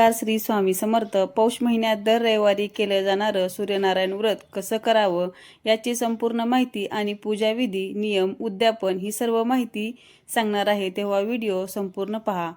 नमस्कार श्री स्वामी समर्थ. पौष महिन्यात दर रविवारी केलं जाणारं सूर्यनारायण व्रत कसं करावं याची संपूर्ण माहिती आणि पूजाविधी नियम उद्यापन ही सर्व माहिती सांगणार आहे तेव्हा व्हिडिओ संपूर्ण पहा.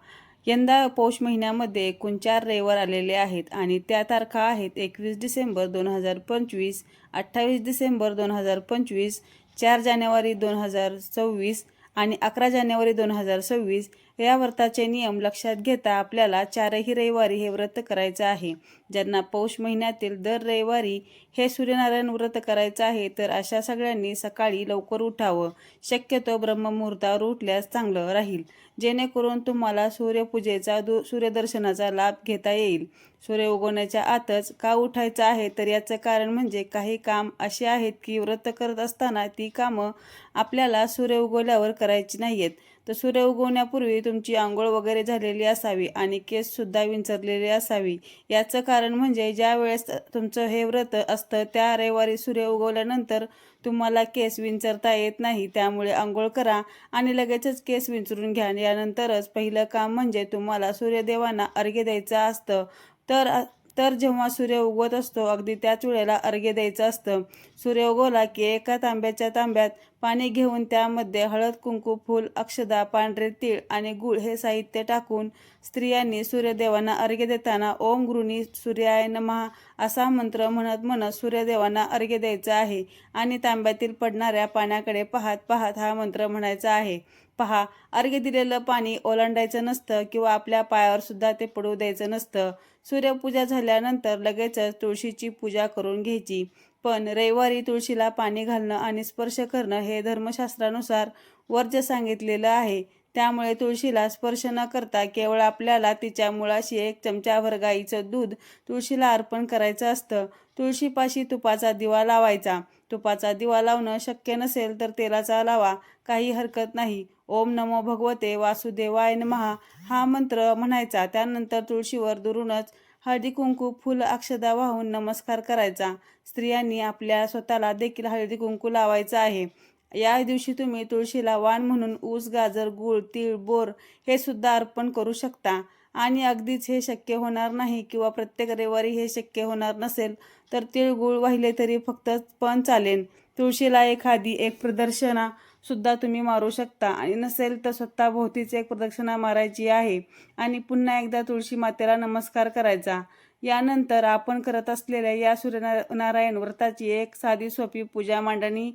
यंदा पौष महिन्यामध्ये एकूण चार रविवार आलेले आहेत आणि त्या तारखा आहेत एकवीस डिसेंबर दोन हजार पंचवीस अठ्ठावीस डिसेंबर दोन हजार पंचवीस चार जानेवारी दोन हजार सव्वीस आणि अकरा जानेवारी दोन हजार सव्वीस या व्रताचे नियम लक्षात घेता आपल्याला चारही रविवारी हे व्रत करायचं आहे. ज्यांना पौष महिन्यातील दर रविवारी हे सूर्यनारायण व्रत करायचं आहे तर अशा सगळ्यांनी सकाळी लवकर उठावं. शक्यतो ब्रह्ममुहूर्तावर उठल्यास चांगलं राहील. जेणेकरून तुम्हाला सूर्यपूजेचा दु सूर्यदर्शनाचा लाभ घेता येईल. सूर्य उगवण्याच्या आतच का उठायचं आहे तर याचं कारण म्हणजे काही काम असे आहेत की व्रत करत असताना ती कामं आपल्याला सूर्य उगवल्यावर करायची नाही आहेत तर सूर्य उगवण्यापूर्वी तुमची आंघोळ वगैरे झालेली असावी आणि केससुद्धा विंचरलेले असावी. याचं कारण म्हणजे ज्या वेळेस तुमचं हे व्रत असतं त्या रविवारी सूर्य उगवल्यानंतर तुम्हाला केस विंचरता येत नाही. त्यामुळे आंघोळ करा आणि लगेचच केस विंचरून घ्या. यानंतरच पहिलं काम म्हणजे तुम्हाला सूर्यदेवांना अर्घ्य द्यायचं असतं. तर तर जेव्हा सूर्य उगवत असतो अगदी त्याच वेळेला अर्घ्य द्यायचं असतं. सूर्य उगवला की एका तांब्याच्या तांब्यात पाणी घेऊन त्यामध्ये हळद कुंकू फूल अक्षदा पांढरे तीळ आणि गुळ हे साहित्य टाकून स्त्रियांनी सूर्यदेवांना अर्घ्य देताना ओम गृणी सूर्याय नमहा असा मंत्र म्हणत म्हणत सूर्यदेवांना अर्घ्य द्यायचा आहे. आणि तांब्यातील पडणाऱ्या पाण्याकडे पाहत पाहत हा मंत्र म्हणायचा आहे. पहा अर्घ्य दिलेलं पाणी ओलांडायचं नसतं किंवा आपल्या पायावर सुद्धा ते पडू द्यायचं नसतं. सूर्यपूजा झाल्यानंतर लगेचच तुळशीची पूजा करून घ्यायची. पण रविवारी तुळशीला पाणी घालणं आणि स्पर्श करणं हे धर्मशास्त्रानुसार वर्ज सांगितलेलं आहे. त्यामुळे तुळशीला स्पर्श न करता केवळ आपल्याला तिच्या मुळाशी एक चमचाभर गाईचं दूध तुळशीला अर्पण करायचं असतं. तुळशीपाशी तुपाचा दिवा लावायचा. तुपाचा दिवा लावणं शक्य नसेल तर तेलाचा लावा. काही हरकत नाही. ओम नमो भगवते वासुदेवाय नमहा हा मंत्र म्हणायचा. त्यानंतर तुळशीवर दुरूनच हळदी कुंकू फुल अक्षदा वाहून नमस्कार करायचा. स्त्रियांनी आपल्या स्वतःला देखील हळदी कुंकू लावायचा आहे. या दिवशी तुम्ही तुळशीला वाण म्हणून ऊस गाजर गूळ तीळ बोर हे सुद्धा अर्पण करू शकता. आणि अगदीच हे शक्य होणार नाही किंवा प्रत्येक रविवारी हे शक्य होणार नसेल तर तिळगुळ वाहिले तरी फक्त पण चालेल. तुळशीला एखादी एक प्रदर्शना सुद्धा तुम्ही मारू शकता. आणि नसेल तर स्वतः भोवतीच एक प्रदक्षिणा मारायची आहे. आणि पुन्हा एकदा तुळशी मातेला नमस्कार करायचा. यानंतर आपण करत असलेल्या या सूर्यनारायण व्रताची एक साधी सोपी पूजा मांडणी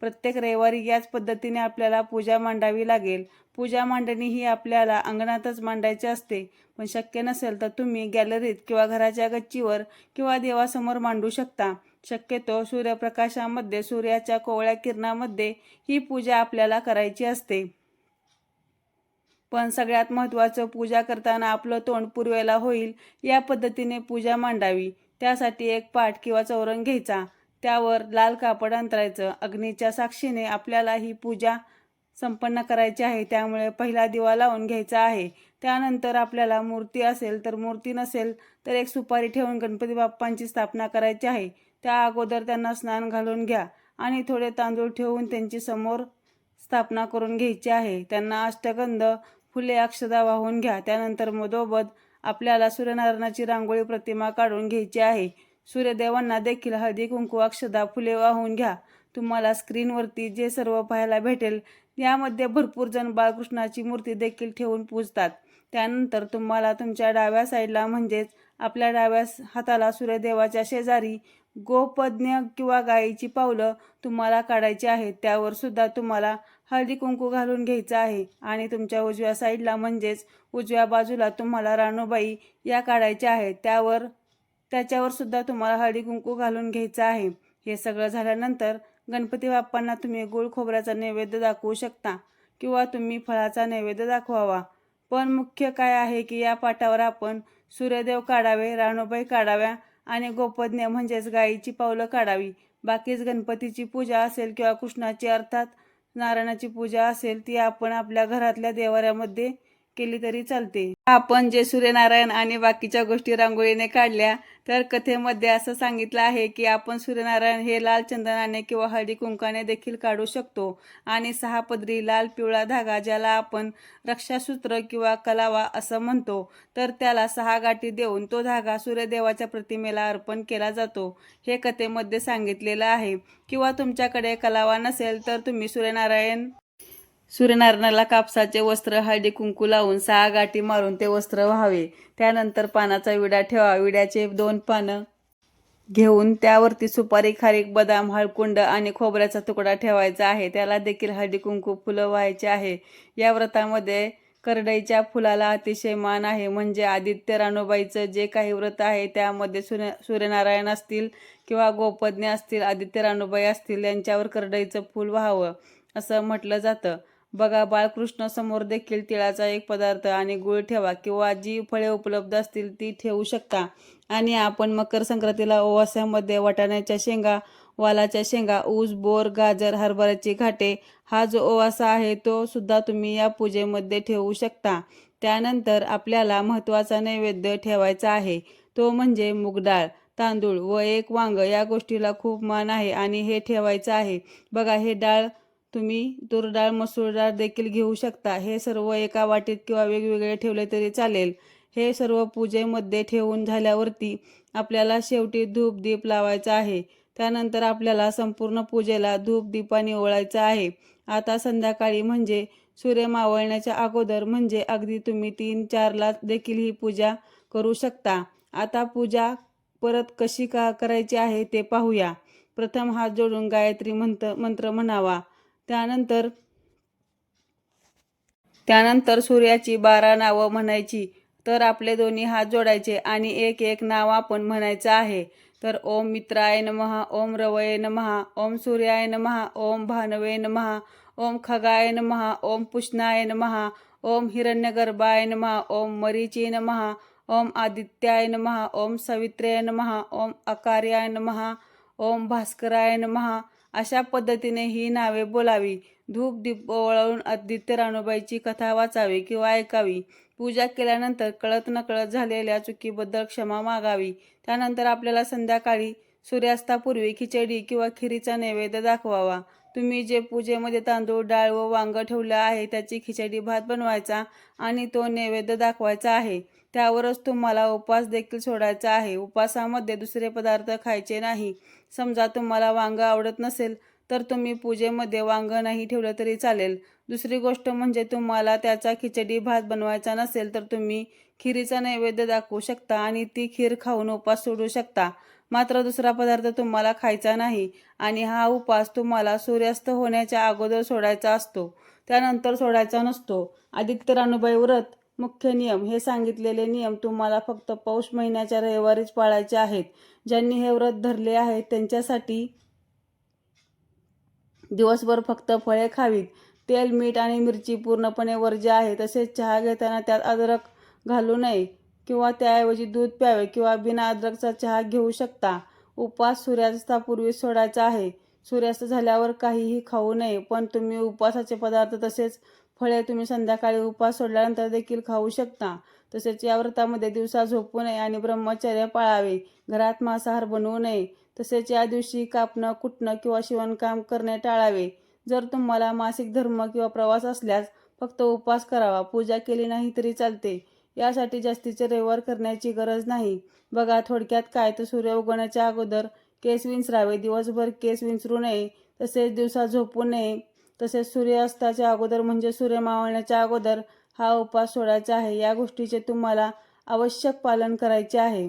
प्रत्येक रविवारी याच पद्धतीने आपल्याला पूजा मांडावी लागेल. पूजा मांडणी ही आपल्याला अंगणातच मांडायची असते. पण शक्य नसेल तर तुम्ही गॅलरीत किंवा घराच्या गच्चीवर किंवा देवासमोर मांडू शकता. शक्यतो सूर्यप्रकाशामध्ये सूर्याच्या कोवळ्या किरणामध्ये ही पूजा आपल्याला करायची असते. पण सगळ्यात महत्त्वाचं पूजा करताना आपलं तोंड पूर्वेला होईल या पद्धतीने पूजा मांडावी. त्यासाठी एक पाठ किंवा चौरंग घ्यायचा. त्यावर लाल कापड अंतरायचं. अग्नीच्या साक्षीने आपल्याला ही पूजा संपन्न करायची आहे. त्यामुळे पहिला दिवा लावून घ्यायचा आहे. त्यानंतर आपल्याला मूर्ती असेल तर मूर्ती नसेल तर एक सुपारी ठेवून गणपती बाप्पांची स्थापना करायची आहे. त्या अगोदर त्यांना स्नान घालून घ्या आणि थोडे तांदूळ ठेवून त्यांची समोर स्थापना करून घ्यायची आहे. त्यांना अष्टगंध फुले अक्षदा वाहून घ्या. त्यानंतर मधोबध आपल्याला सूर्यनारायणाची रांगोळी प्रतिमा काढून घ्यायची आहे. सूर्यदेवांना देखील हळदी कुंकू अक्षदा फुले वाहून घ्या. तुम्हाला स्क्रीनवरती जे सर्व पाहायला भेटेल यामध्ये भरपूर जण बाळकृष्णाची मूर्ती देखील ठेवून पूजतात. त्यानंतर तुम्हाला तुमच्या डाव्या साईडला म्हणजेच आपल्या डाव्या हाताला सूर्यदेवाच्या शेजारी गोपज्ञ किंवा गायीची पावलं तुम्हाला काढायची आहेत त्यावर सुद्धा तुम्हाला हळदी कुंकू घालून घ्यायचं आहे. आणि तुमच्या उजव्या साईडला म्हणजेच उजव्या बाजूला तुम्हाला राणूबाई या काढायच्या आहेत त्यावर त्याच्यावर सुद्धा तुम्हाला हळदी कुंकू घालून घ्यायचं आहे. हे सगळं झाल्यानंतर गणपती बाप्पांना तुम्ही गुळ खोबऱ्याचा नैवेद्य दाखवू शकता किंवा तुम्ही फळाचा नैवेद्य दाखवावा. पण मुख्य काय आहे की या पाठावर आपण सूर्यदेव काढावे राणूबाई काढाव्या आणि गोपज्ञ म्हणजेच गायीची पावलं काढावी. बाकीच गणपतीची पूजा असेल किंवा कृष्णाची अर्थात नारायणाची पूजा असेल ती आपण आपल्या घरातल्या देवाऱ्यामध्ये केली तरी चालते. आपण जे सूर्यनारायण आणि बाकीच्या गोष्टी रांगोळीने काढल्या तर कथेमध्ये असं सांगितलं आहे की आपण सूर्यनारायण हे लाल चंदनाने किंवा हळदी कुंकाने देखील काढू शकतो. आणि सहा पदरी लाल पिवळा धागा ज्याला आपण रक्षासूत्र किंवा कलावा असं म्हणतो तर त्याला सहा गाठी देऊन तो धागा सूर्यदेवाच्या प्रतिमेला अर्पण केला जातो. हे कथेमध्ये सांगितलेलं आहे. किंवा तुमच्याकडे कलावा नसेल तर तुम्ही सूर्यनारायण सूर्यनारायणाला कापसाचे वस्त्र हळदी कुंकू लावून सहा गाठी मारून ते वस्त्र व्हावे. त्यानंतर पानाचा विडा ठेवा. विड्याचे दोन पानं घेऊन त्यावरती सुपारी खारीक बदाम हळकुंड आणि खोबऱ्याचा तुकडा ठेवायचा आहे. त्याला देखील हळदी कुंकू फुलं व्हायचे आहे. या व्रतामध्ये करडईच्या फुलाला अतिशय मान आहे. म्हणजे आदित्य रानूबाईचं जे काही व्रत आहे त्यामध्ये सूर्य सूर्यनारायण असतील किंवा गोपज्ञ असतील आदित्य रानूबाई असतील यांच्यावर करडईचं फूल व्हावं असं म्हटलं जातं. बघा बाळकृष्ण समोर देखील तिळाचा एक पदार्थ आणि गुळ ठेवा किंवा जी फळे उपलब्ध असतील ती ठेवू शकता. आणि आपण मकर संक्रांतीला ओवासामध्ये वाटाण्याच्या शेंगा वालाच्या शेंगा ऊस बोर गाजर हरभऱ्याची घाटे हा जो ओवासा आहे तो सुद्धा तुम्ही या पूजेमध्ये ठेवू शकता. त्यानंतर आपल्याला महत्त्वाचा नैवेद्य ठेवायचा आहे. तो म्हणजे मुगडाळ तांदूळ व एक वांग या गोष्टीला खूप मान आहे आणि हे ठेवायचं आहे. बघा हे डाळ तुम्ही तूर डाळ मसूर डाळ देखील घेऊ शकता. हे सर्व एका वाटीत किंवा वेगवेगळे ठेवले तरी चालेल. हे सर्व पूजेमध्ये ठेवून झाल्यावरती आपल्याला शेवटी धूप दीप लावायचा आहे. त्यानंतर आपल्याला संपूर्ण पूजेला धूप दीपाने ओळायचं आहे. आता संध्याकाळी म्हणजे सूर्य मावळण्याच्या अगोदर म्हणजे अगदी तुम्ही तीन चारला देखील ही पूजा करू शकता. आता पूजा परत कशी का करायची आहे ते पाहूया. प्रथम हात जोडून गायत्री मंत्र मंत्र म्हणावा. त्यानंतर त्यानंतर सूर्याची बारा नावं म्हणायची तर आपले दोन्ही हात जोडायचे आणि एक एक नाव आपण म्हणायचं आहे तर ओम मित्राय नमहा ओम रवये नमहा ओम सूर्याय नमहा ओम भानवे नमहा ओम खगाय नमहा ओम पुष्णाय नमहा ओम हिरण्यगर्भाय नमहा ओम मरीची नमहा ओम आदित्याय नमहा ओम सवित्रे नमहा ओम अकार्याय नमहा ओम भास्कराय नमहा अशा पद्धतीने ही नावे बोलावी. धूप दीप ओवाळून आदित्य राणूबाईची कथा वाचावी किंवा ऐकावी. पूजा केल्यानंतर कळत नकळत झालेल्या चुकीबद्दल क्षमा मागावी. त्यानंतर आपल्याला संध्याकाळी सूर्यास्तापूर्वी खिचडी किंवा खिरीचा नैवेद्य दाखवावा. तुम्ही जे पूजेमध्ये तांदूळ डाळ व वांग ठेवलं आहे त्याची खिचडी भात बनवायचा आणि तो नैवेद्य दाखवायचा आहे. त्यावरच तुम्हाला उपवास देखील सोडायचा आहे. उपवासामध्ये दुसरे पदार्थ खायचे नाही. समजा तुम्हाला वांग आवडत नसेल तर तुम्ही पूजेमध्ये वांग नाही ठेवलं तरी चालेल. दुसरी गोष्ट म्हणजे तुम्हाला त्याचा खिचडी भात बनवायचा नसेल तर तुम्ही खिरीचा नैवेद्य दाखवू शकता आणि ती खीर खाऊन उपास सोडू शकता. मात्र दुसरा पदार्थ तुम्हाला खायचा नाही आणि हा उपास तुम्हाला सूर्यास्त होण्याच्या अगोदर सोडायचा असतो. त्यानंतर सोडायचा नसतो. आदित्य रानूबाई व्रत मुख्य नियम हे सांगितलेले नियम तुम्हाला फक्त पौष महिन्याच्या रविवारीच पाळायचे आहेत. ज्यांनी हे व्रत धरले आहे त्यांच्यासाठी दिवसभर फक्त फळे खावीत. तेल मीठ आणि मिरची पूर्णपणे वर्ज्य आहे तसेच चहा घेताना त्यात अद्रक घालू नये किंवा त्याऐवजी दूध प्यावे किंवा बिना अद्रकचा चहा घेऊ शकता. उपवास सूर्यास्तापूर्वी सोडायचा आहे. सूर्यास्त झाल्यावर काहीही खाऊ नये पण तुम्ही उपवासाचे पदार्थ तसेच फळे तुम्ही संध्याकाळी उपास सोडल्यानंतर देखील खाऊ शकता. तसेच या व्रतामध्ये दिवसा झोपू नये आणि ब्रह्मचर्य पाळावे. घरात मांसाहार बनवू नये. तसेच या दिवशी कापणं कुटणं किंवा शिवणकाम करणे टाळावे. जर तुम्हाला मासिक धर्म किंवा प्रवास असल्यास फक्त उपवास करावा. पूजा केली नाही तरी चालते. यासाठी जास्तीचे रविवार करण्याची गरज नाही. बघा थोडक्यात काय तर सूर्य उगवण्याच्या अगोदर केस विंचरावे. दिवसभर केस विंचरू नये. तसेच दिवसा झोपू नये. तसेच सूर्यास्ताच्या अगोदर म्हणजे सूर्य मावळण्याच्या अगोदर हा उपवास सोडायचा आहे. या गोष्टीचे तुम्हाला आवश्यक पालन करायचे आहे.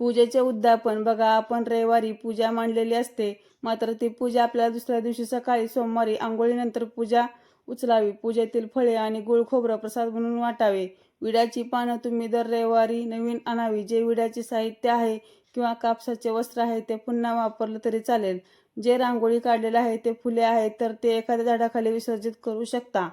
पूजेचे उद्यापन. बघा आपण रविवारी पूजा मांडलेली असते. मात्र ती पूजा आपल्याला दुसऱ्या दिवशी सकाळी सोमवारी आंघोळीनंतर पूजा उचलावी. पूजेतील फळे आणि गुळ खोबरं प्रसाद म्हणून वाटावे. विड्याची पानं तुम्ही दर रविवारी नवीन आणावी. जे विड्याचे साहित्य आहे किंवा कापसाचे वस्त्र आहे ते पुन्हा वापरलं तरी चालेल. जे रांगोळी काढलेलं आहे ते फुले आहेत तर ते एखाद्या झाडाखाली विसर्जित करू शकता.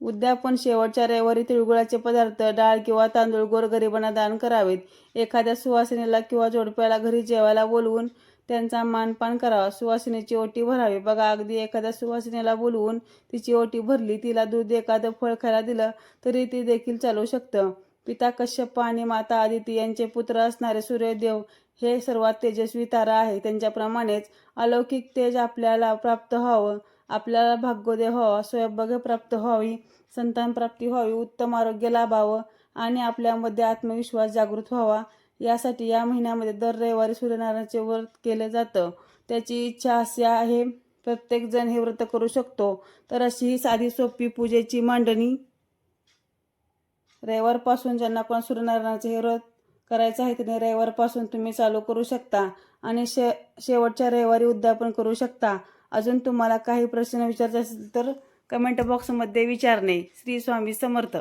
उद्या पण शेवटच्या रविवारी तिळगुळाचे पदार्थ डाळ किंवा तांदूळ गोरगरिबांना दान करावेत. एखाद्या सुवासिनीला किंवा जोडप्याला घरी जेवायला बोलवून त्यांचा मानपान करावा. सुवासिनीची ओटी भरावी. बघा अगदी एखाद्या सुवासिनीला बोलवून तिची ओटी भरली तिला दूध एखादं फळ खायला दिलं तरी ते देखील चालू शकतं. पिता कश्यप आणि माता आदिती यांचे पुत्र असणारे सूर्यदेव हे सर्वात तेजस्वी तारा आहे त्यांच्याप्रमाणेच अलौकिक तेज आपल्याला प्राप्त व्हावं. आपल्याला भाग्योदय व्हावा. स्वयंभाग्य प्राप्त व्हावी. संतान प्राप्ती व्हावी. उत्तम आरोग्य लाभावं. आणि आपल्यामध्ये आत्मविश्वास जागृत व्हावा. यासाठी या महिन्यामध्ये दर रविवारी सूर्यनारायणाचे व्रत केलं जातं. त्याची इच्छा अशी आहे प्रत्येकजण हे व्रत करू शकतो. तर अशी ही साधी सोपी पूजेची मांडणी रविवारपासून ज्यांना पण सूर्यनारायणाचे हे व्रत करायचं आहे त्यांनी रविवारपासून तुम्ही चालू करू शकता आणि शे शेवटच्या रविवारी उद्यापन करू शकता. अजून तुम्हाला काही प्रश्न विचारायचे असेल तर कमेंट बॉक्समध्ये विचारणे. श्री स्वामी समर्थ.